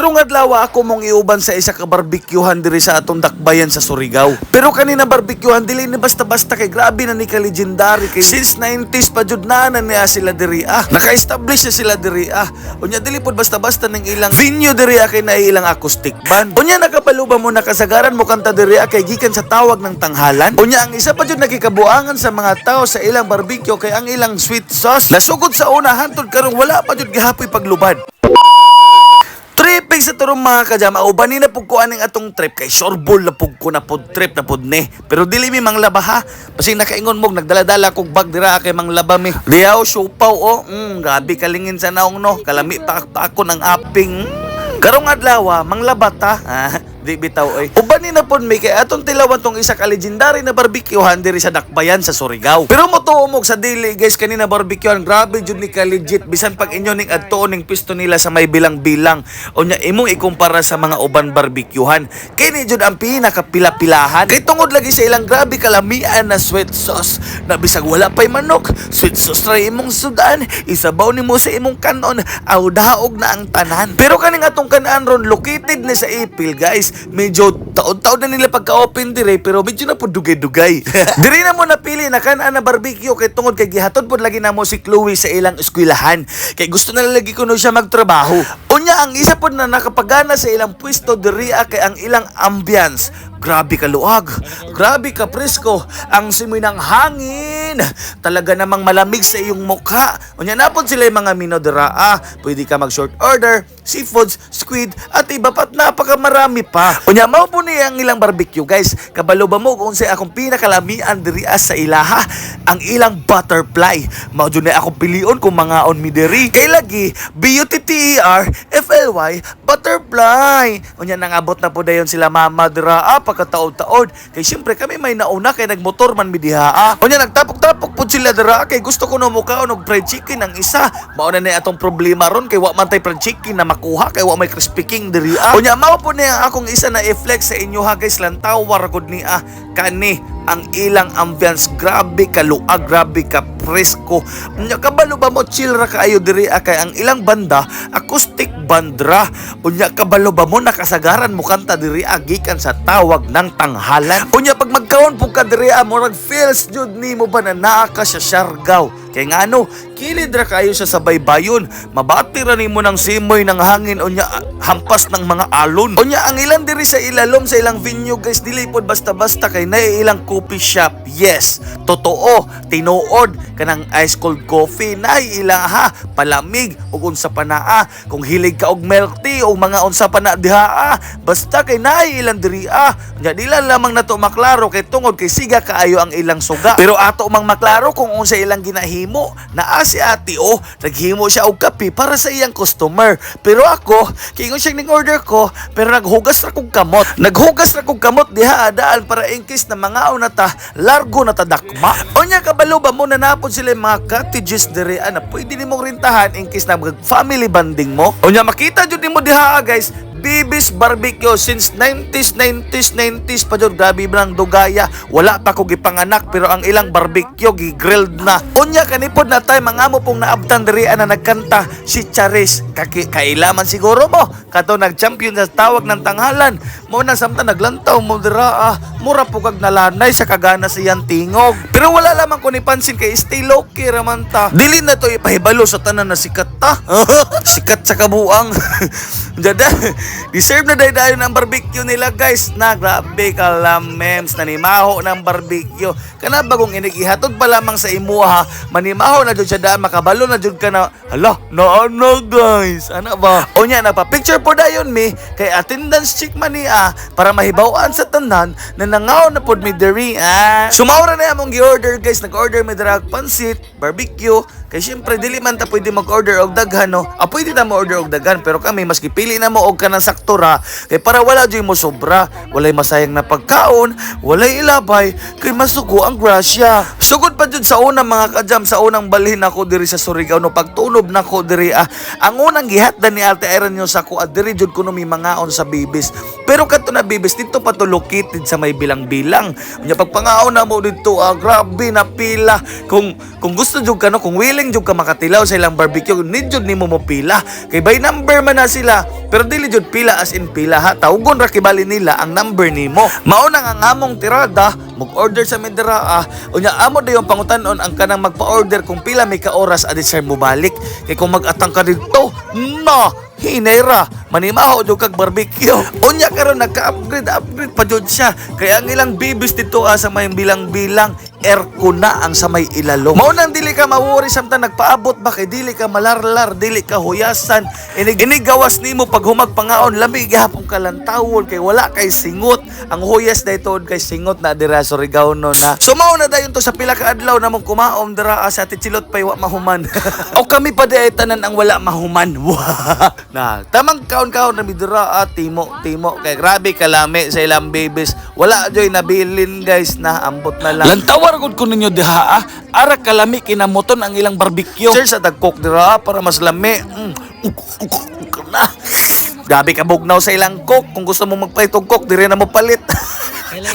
Karong adlaw ako mong iuban sa isa ka barbecuehan diri sa atong dakbayan sa Surigao. Pero kanina barbecuehan dili ni basta-basta kay grabe na ni ka legendary kay since 90s pa jud na na niya sila diri ah. Naka-establish na sila diri ah. Unya dili pod basta-basta ning ilang venue diri ah kay na ilang acoustic band. Unya nakapaluba mo nakasagaran mo kanta diri ah kay gikan sa tawag ng tanghalan. Unya ang isa pa jud nakikabuangan sa mga tao sa ilang barbecue kay ang ilang sweet sauce. Nasugod sa una hantod karong wala pa jud gihapoy paglubad. Tripping sa turong mga kajama o bani na pug ko aning atong trip. Kay sorbol na pug ko na pod trip na pod ne pero dili mi mang laba ha? Basig nakaingon mo nagdala-dala kog bag dira kay mang laba mi. Diaw siupaw o. Mm, grabe kalingin sa naong no? Kalami pa, pa ako ng aping. Mm. karong adlaw ah, mang laba ta ah, di bitaw oy. Uban ni na pod mi kay atong tilawan tong isa ka legendary na barbecuehan diri sa Dakbayan sa Surigao. Pero mo tuomog sa dili guys kanina barbecuehan. Grabe jud ni ka legit. Bisan pag inyo ning adtuon ning pisto nila sa may bilang-bilang. Unya imong ikumpara sa mga uban barbecuehan. Kini jud ang pinakapila-pilahan. Kay tungod lagi sa ilang grabe kalamian na sweet sauce na bisag wala pay manok. Sweet sauce ra imong sudan. Isabaw nimo sa imong kanon. Aw daog na ang tanan. Pero kaning atong kanan ron located ni sa Ipil guys medyo taon-taon na nila pagka-open dire pero medyo na po dugay-dugay. Dire na mo napili na kanaan na barbecue kay tungod kay gihatod pod lagi na mo si Chloe sa ilang eskwelahan. Kay gusto na lagi kuno siya magtrabaho. Unya ang isa pod na nakapagana sa ilang pwesto diri ah, kay ang ilang ambience Grabe ka luag, grabe ka presko, ang simoy ng hangin, talaga namang malamig sa iyong mukha. Unya napon sila yung mga minodera, ah, pwede ka mag short order, seafoods, squid, at iba pa't napakamarami pa. Unya mao po niya ang ilang barbecue guys, kabalo ba mo kung sa akong pinakalamian diri ah, sa ilaha, ang ilang butterfly. Mao na akong pilion kung mga on mi diri. Kay lagi, B-U-T-T-E-R, F-L-Y, butterfly. Unya nangabot na po dayon sila mama dira ah, pagkataod-taod. Kay siyempre kami may nauna kay nagmotor man midiha ah. Unya nagtapok-tapok po sila dira kay gusto ko no mukha og fried chicken ang isa. Mao na ni atong problema ron kay wa man tay fried chicken na makuha kay wa may crispy king diri ah. Unya mao po niya akong isa na i-flex sa inyo ha guys lantaw waragod ni ah kani ang ilang ambience grabe ka luag grabe ka presko. Unya kabalo ba mo chill ra kaayo diri ah, kay ang ilang banda acoustic bandra. Unya kabalo ba mo nakasagaran mo kanta diri ah, gikan sa tawag ng tanghalan. Unya pag magkaon po ka diri ah, murag feels jud nimo ba na naa ka sa Siargao kay nga ano kilid ra kayo sa sabay bayon mabati ra nimo ng simoy ng hangin unya ah, hampas ng mga alon. Unya ang ilang diri sa ilalom sa ilang venue guys dili pod basta-basta kay na ilang coffee shop. Yes totoo tinuod kanang ice cold coffee na ila ha palamig ug unsa pa naa kung hilig ka og milk tea o mga unsa pa na diha ah, basta kay na ilang diri ah. Nya dila lamang nato maklaro kay tungod kay siga kaayo ang ilang suga. Pero ato mang maklaro kung unsa ilang ginahimo naa si ate oh. Naghimo siya og kape para sa iyang customer. Pero ako kay ingon siya ning order ko pero naghugas ra kog kamot. Naghugas ra kog kamot diha adaan para in na mga unata largo na tadakma unya kabalo ba mo na napon sila mga cottages diri ana pwede nimong rintahan in na mag family banding mo unya makita jud nimo diha guys Bibis Barbecue since 90s, 90s, 90s pa jud grabe lang dugaya. Wala pa ko gipanganak pero ang ilang barbecue gi-grilled na. Unya kanipod na tay mga mo pong naabtan diri na nagkanta si Charis. Kaki kailaman siguro mo kato nag-champion sa tawag ng tanghalan. Mo na samtang naglantaw mo dira ah, mura po kag nalanay sa kagana sa iyang tingog. Pero wala lamang ko ni pansin kay stay low key raman ta. Dili na to ipahibalo sa tanan na sikat ta. sikat sa kabuang. Dada, deserve na dahil dayon ang barbecue nila guys. Na grabe ka lang memes, nanimaho ng barbecue. Kana bagong inigihatod pa lamang sa imuha, manimaho na jud siya daan, makabalo na jud ka na, hala, na ano guys, ana ba? O nya, nagpa-picture po dayon mi, kay attendance check man niya, para mahibawaan sa tanan, na nangaw na pod mi diri, ah. Sumawra na among gi-order guys, nag-order mi drag pansit, barbecue, kay syempre dili man ta pwede mag-order og daghan no. Ah pwede ta mo-order og daghan pero kami mas gipili na mo og kanang sakto ra kay para wala jud mo sobra, walay masayang na pagkaon, walay ilabay kay masugo ang grasya. Sugod pa jud sa una mga kajam sa unang balhin ako diri sa Surigao no pagtunob nako diri ah. Ang unang gihatdan ni Ate Erin nyo sa ko ah, diri jud kuno mi mangaon sa bibis. Pero kato na bibis dito pa to located sa may bilang-bilang. Unya pagpangaon na mo dito, ah, grabe na pila. Kung kung gusto jud ka no, kung willing jud ka makatilaw sa ilang barbecue, need jud nimo mo pila. Kay by number man na sila, pero dili jud pila as in pila ha. Tawgon ra kibali nila ang number nimo. Mao na nga among tirada, mag-order sa Medra ah. Unya amo dayon pangutan-on ang kanang magpa-order kung pila may ka oras adi sir mubalik. Kay kung mag-atang ka dito, na hinera manimaho jud kag barbecue. Unya karon nagka-upgrade upgrade pa jud siya. Kaya ang ilang bibis dito ah, sa may bilang-bilang aircon na ang sa may ilalong. Mao nang dili ka mawori samtang nagpaabot ba kay dili ka malarlar dili ka huyasan. Inig inigawas nimo pag humag pangaon lami gihapon ka lantawon kay wala kay singot ang huyas dayto kay singot na dira sa Surigao no na so mao na dayon to sa pila ka adlaw namong kumaom dira ah, sa tichilot pay wa mahuman o kami pa di ay tanan ang wala mahuman na tamang kaon-kaon na midura at timo timo kay grabe kalami sa ilang babies wala joy nabilin guys na ambot na lang lantawar gud ko ninyo diha ah ara kalami kinamoton ang ilang barbecue sir sa dagkok dira ah, para mas lami mm. uk, uk, uk, na Grabe ka bugnaw sa ilang cook. Kung gusto mo magpalit og cook, dire na mo palit.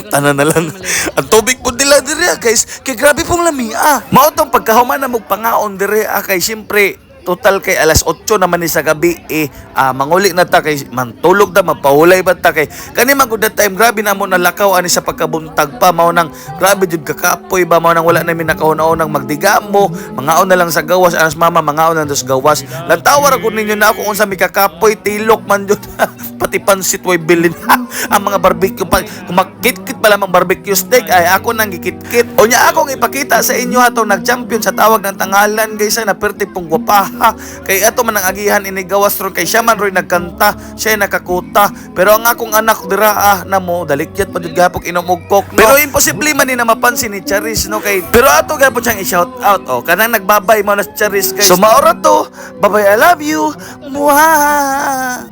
Tanan na lang. Ang tubig po nila dire ah, guys. Kay grabe pong lami ah. Mao tong pagkahuman na mo pangaon dire ah kay siyempre total kay alas 8 naman ni sa gabi eh ah, manguli na ta kay mantulog na mapahulay ba ta kay kani man that time grabe na mo nalakaw ani sa pagkabuntag pa mao nang grabe jud kakapoy ba mao nang wala na mi nakaon-on magdiga mo mangaon na lang sa gawas anas mama mangaon na sa gawas. Lantawar ko ninyo na ako unsa mi kakapoy tilok man jud pati pansit way bilin ang mga barbecue pa kumakit-kit pa lamang barbecue steak ay ako nang gikit-kit. O nya akong ipakita sa inyo ato nag-champion sa tawag ng tangalan guys na perti pong gwapaha kay ato man ang agihan ini gawas ron. Kay siya man ron nagkanta siya nakakuta. Pero ang akong anak dira ah na mo dalikyat pa jud gapok coke no? pero imposible man ni na mapansin ni Charis no? Kay pero ato gapon siyang i-shout out oh. Kanang nagbabay mo na si Charis guys so maora to. Bye I love you. Muha